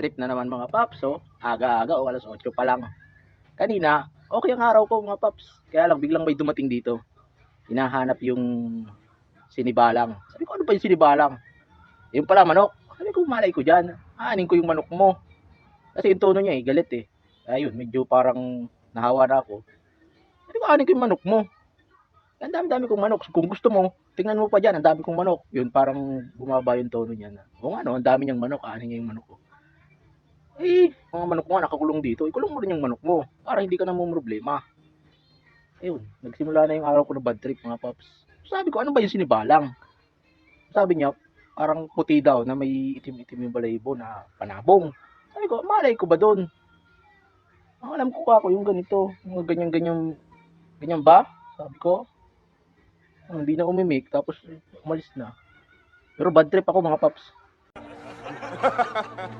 trip na naman mga paps. So, aga-aga o alas 8 pa lang. Kanina, okay ang araw ko mga paps. Kaya lang biglang may dumating dito. Hinahanap yung sinibalang. Sabi ko, ano ba yung sinibalang? Yung pala manok. Sabi ko, malay ko dyan. Aanin ko yung manok mo. Kasi yung tono niya eh, galit eh. Ayun, medyo parang nahawa na ako. Sabi ko, aanin ko yung manok mo. Ang dami-dami kong manok. Kung gusto mo, tingnan mo pa dyan, ang dami kong manok. Yun, parang bumaba yung tono niya na. O nga no, ang dami niyang manok, aanin niya yung manok ko. Eh, mga manok mo nga nakakulong dito, ikulong mo rin yung manok mo. Para hindi ka na problema. Ayun, nagsimula na yung araw ko na bad trip mga paps. Sabi ko, ano ba yung sinibalang? Sabi niya, parang puti daw na may itim-itim yung balayibo na panabong. Sabi ko, malay ko ba doon? Ang alam ko ako yung ganito, yung ganyan-ganyan, ganyan ba? Sabi ko, "Ah, hindi na umimik, tapos umalis na. Pero bad trip ako mga paps.